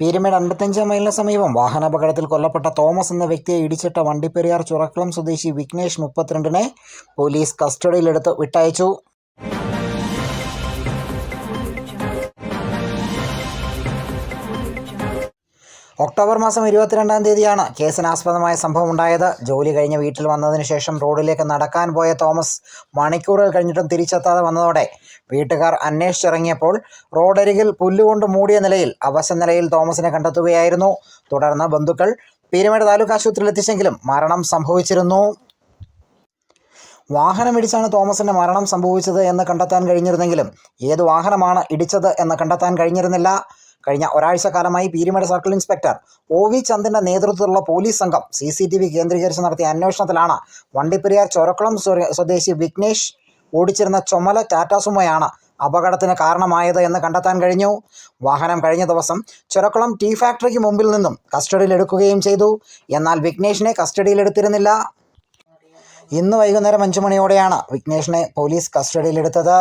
പീരുമേട് അൻപത്തഞ്ചാം മൈലിന് സമീപം വാഹനാപകടത്തിൽ കൊല്ലപ്പെട്ട തോമസ് എന്ന വ്യക്തിയെ ഇടിച്ചിട്ട വണ്ടിപ്പെരിയാർ ചുറക്കുളം സ്വദേശി വിഘ്നേഷ് മുപ്പത്തിരണ്ടിനെ പോലീസ് കസ്റ്റഡിയിലെടുത്ത് വിട്ടയച്ചു. ഒക്ടോബർ മാസം ഇരുപത്തിരണ്ടാം തീയതിയാണ് കേസിനാസ്പദമായ സംഭവം ഉണ്ടായത് ജോലി കഴിഞ്ഞ് വീട്ടിൽ വന്നതിന് ശേഷം റോഡിലേക്ക് നടക്കാൻ പോയ തോമസ് മണിക്കൂറുകൾ കഴിഞ്ഞിട്ടും തിരിച്ചെത്താതെ വന്നതോടെ വീട്ടുകാർ അന്വേഷിച്ചിറങ്ങിയപ്പോൾ റോഡരികിൽ പുല്ലുകൊണ്ട് മൂടിയ നിലയിൽ അവശ നിലയിൽ തോമസിനെ കണ്ടെത്തുകയായിരുന്നു. തുടർന്ന് ബന്ധുക്കൾ പീരുമേട് താലൂക്ക് ആശുപത്രിയിൽ എത്തിച്ചെങ്കിലും മരണം സംഭവിച്ചിരുന്നു. വാഹനം ഇടിച്ചാണ് തോമസിന്റെ മരണം സംഭവിച്ചത് എന്ന് കണ്ടെത്താൻ കഴിഞ്ഞിരുന്നെങ്കിലും ഏത് വാഹനമാണ് ഇടിച്ചത് എന്ന് കണ്ടെത്താൻ കഴിഞ്ഞിരുന്നില്ല. കഴിഞ്ഞ ഒരാഴ്ച കാലമായി Peermade circle inspector O V ചന്ദിന്റെ നേതൃത്വത്തിലുള്ള പോലീസ് സംഘം സി സി ടി വി കേന്ദ്രീകരിച്ച് നടത്തിയ അന്വേഷണത്തിലാണ് വണ്ടിപ്പെരിയാർ ചൊരക്കുളം സ്വദേശി വിഘ്നേഷ് ഓടിച്ചിരുന്ന ചുമല ടാറ്റാസുമയാണ് അപകടത്തിന് കാരണമായത് എന്ന് കണ്ടെത്താൻ കഴിഞ്ഞു. വാഹനം കഴിഞ്ഞ ദിവസം ചുരക്കുളം ടീ ഫാക്ടറിക്ക് മുമ്പിൽ നിന്നും കസ്റ്റഡിയിലെടുക്കുകയും ചെയ്തു. എന്നാൽ വിഘ്നേഷിനെ കസ്റ്റഡിയിലെടുത്തിരുന്നില്ല ഇന്ന് വൈകുന്നേരം അഞ്ചു മണിയോടെയാണ് വിഘ്നേഷിനെ പോലീസ് കസ്റ്റഡിയിലെടുത്തത്.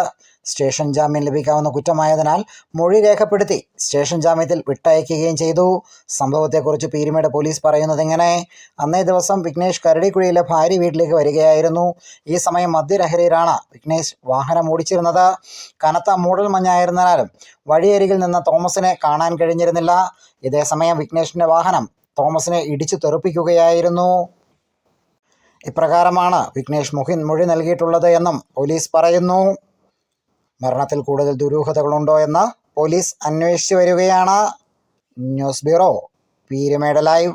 സ്റ്റേഷൻ ജാമ്യം ലഭിക്കാവുന്ന കുറ്റമായതിനാൽ മൊഴി രേഖപ്പെടുത്തി സ്റ്റേഷൻ ജാമ്യത്തിൽ വിട്ടയക്കുകയും ചെയ്തു. സംഭവത്തെക്കുറിച്ച് പീരുമേട് പോലീസ് പറയുന്നത് ഇങ്ങനെ അന്നേ ദിവസം വിഘ്നേഷ് കരടിക്കുഴിയിലെ ഭാര്യ വീട്ടിലേക്ക് വരികയായിരുന്നു. ഈ സമയം മദ്യലഹരിയിലാണ് വിഘ്നേഷ് വാഹനം ഓടിച്ചിരുന്നത്. കനത്ത മൂടൽ മഞ്ഞായിരുന്നാലും വഴിയരികിൽ നിന്ന് തോമസിനെ കാണാൻ കഴിഞ്ഞിരുന്നില്ല. ഇതേസമയം വിഘ്നേഷിന്റെ വാഹനം തോമസിനെ ഇടിച്ചു തെറിപ്പിക്കുകയായിരുന്നു. ഇപ്രകാരമാണ് വിഘ്നേഷ് മുഹിൻ മൊഴി നൽകിയിട്ടുള്ളത് എന്നും പോലീസ് പറയുന്നു. മരണത്തിൽ കൂടുതൽ ദുരൂഹതകളുണ്ടോ എന്ന് പോലീസ് അന്വേഷിച്ചു വരികയാണ്. News bureau Peermade live.